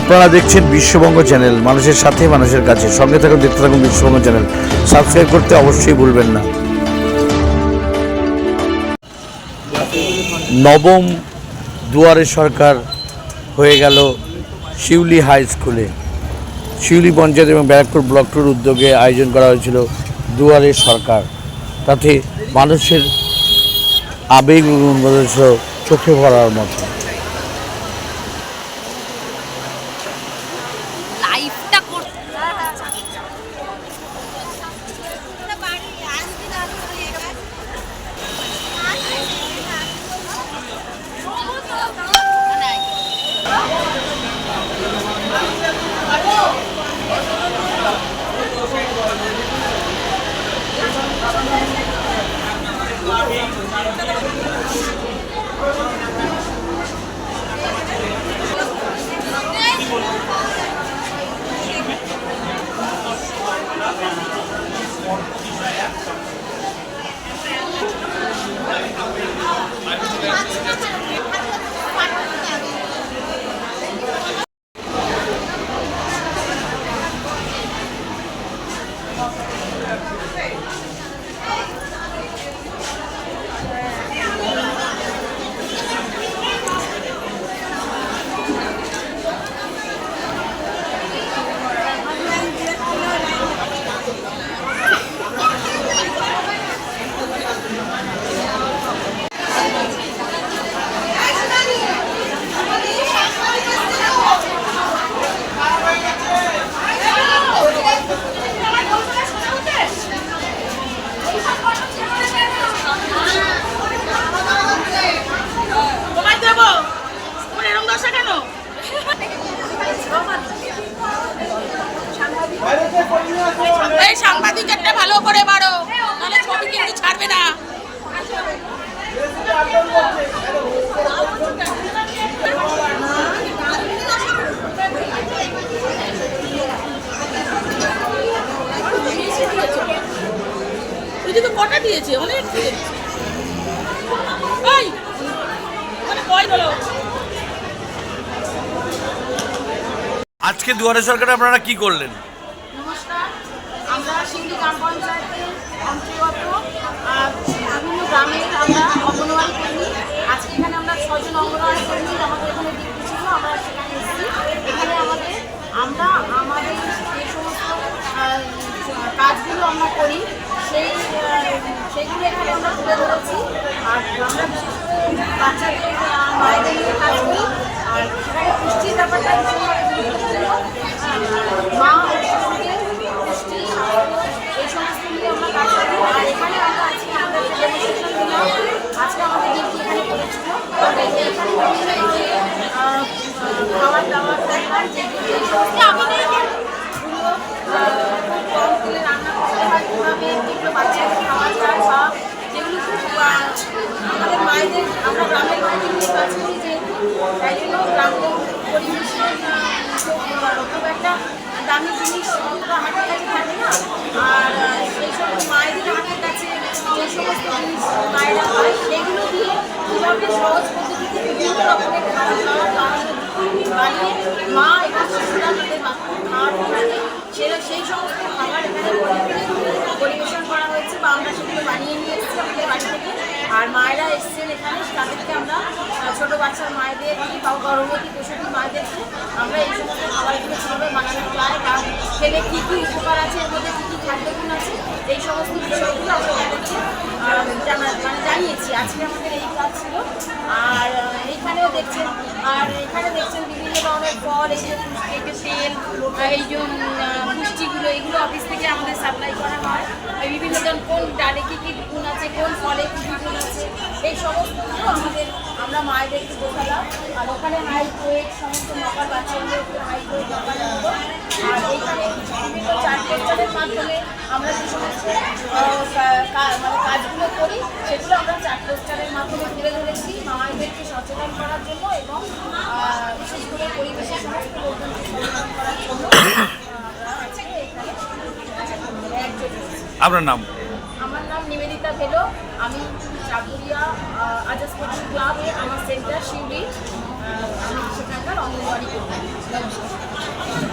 আপনারা দেখছেন বিশ্ববঙ্গ চ্যানেল, মানুষের সাথে, মানুষের কাছে। সঙ্গে থাকুন, দেখতে থাকুন বিশ্ববঙ্গ চ্যানেল। সাবস্ক্রাইব করতে অবশ্যই ভুলবেন না। নবম দুয়ারে সরকার হয়ে গেল শিউলি হাই স্কুলে। শিউলি পঞ্চায়েত এবং ব্যারাকপুর ব্লক টুর উদ্যোগে আয়োজন করা হয়েছিল দুয়ারে সরকার। তাতে মানুষের আবেগ উন্মোদন চোখে ভরার মতো। এই সাংবাদিকটা ভালো করে বাড়ো তাহলে ছবি কিন্তু ছাড়বে না। এদিকে কটা দিয়েছে? অনেক মানে আজকে দুয়ারে সরকারে আপনারা কি করলেন? আমরা সিন্ধি গ্রাম পঞ্চায়েতের অন্তর্গত। বিভিন্ন গ্রামের আমরা অঙ্গনওয়াড়ি কর্মী। আজকে এখানে আমরা ছজন অঙ্গনওয়াড়ি কর্মী আমাদের এখানে ডিউটি ছিল, আমরা সেখানে এসেছি। এখানে আমাদের, আমরা আমাদের যে সমস্ত কাজগুলো আমরা করি, সেই সেইগুলো এখানে আমরা তুলে ধরেছি। আর আমরা বিশেষ করে বাচ্চাদের মায়েদের নিয়ে কাজ করি। আর সেখানে পুষ্টির ব্যাপারটা মা ও শিশুদের পুষ্টি স্বাস্থ্য এই সমস্ত নিয়ে আমরা কাজ করি আর এখানে আমরা আজকে আমাদের যে ডেমনস্ট্রেশন দিলাম আজকে আমাদের ডিউটি এখানে করেছিল আমরা এই যে এখানে বিভিন্ন যে আহ, খাবার দাবার দেখলাম যেগুলো এই সমস্ত খাবারগুলো খুব কম তেলে রান্না করতে হয় কীভাবে যেগুলো বাচ্চাদের খাওয়া যায় বা যেগুলো খুব আহ, আমাদের মায়েদের আমরা গ্রামের বাড়িতে নিয়ে কাজ করি যেহেতু তাই জন্য গ্রাম্য পরিবেশের আহ, খুব একটা দামি জিনিস আমরা হাতের কাছে থাকে না আর আহ, সেই সময় মায়েদের হাতের কাছে যে সমস্ত মা এবং শিশুরা তাদের বাচ্চাদের খাওয়ার সেটা সেই সমস্ত খাবার পরিবেশন করা হয়েছে বা আমরা সেগুলো বানিয়ে নিয়ে এসেছি আমাদের বাড়ি আর মায়েরা এসছেন এখানে তাদেরকে আমরা ছোট বাচ্চার মায়েদের বা গর্ভবতী প্রসূতি মায়েদেরকে আমরা এই সমস্ত খাবারগুলো কীভাবে বানানো যায় বা খেলে কী কী উপকার আছে এর মধ্যে কী কী খাদ্যগুণ আছে এই সমস্ত বিষয়গুলো আমরা তাদেরকে জানিয়েছি আজকে আমাদের এই কাজ ছিল। আর আহ, এইখানেও দেখছেন আর এখানে দেখছেন বিভিন্ন ধরনের ফল এই যে এই তেল এই যে পুষ্টিগুলো এগুলো অফিস থেকে আমাদের সাপ্লাই করা হয়। বিভিন্ন জন কোন ডালে কী কী গুণ আছে কোন ফলে কী কী গুণ আছে এই সমস্তগুলো আমাদের আমরা মায়েদেরকে বোঝালাম। আর ওখানে হাইট ওয়েট সমস্ত মাপার বাচ্চাদের হাইট ওয়েট বিভিন্ন মাধ্যমে আমরা যে সমস্ত মানে কাজগুলো করি সেগুলো আমরা চার্ট পোস্টারের মাধ্যমে তুলে ধরেছি। মায়েদেরকে সচেতন করার জন্য এবং বিশেষ করে পরিবেশের সমস্ত লোকজনকে সচেতন করার জন্য। আপনার নাম? আমার নাম নিবেদিতা ভেলো। আমি চাকুরিয়া আজাদ স্পোর্টস ক্লাবে আমার সেন্টার শিউলি আমি সেখানকার অঙ্গনওয়াড়ি করি নমস্কার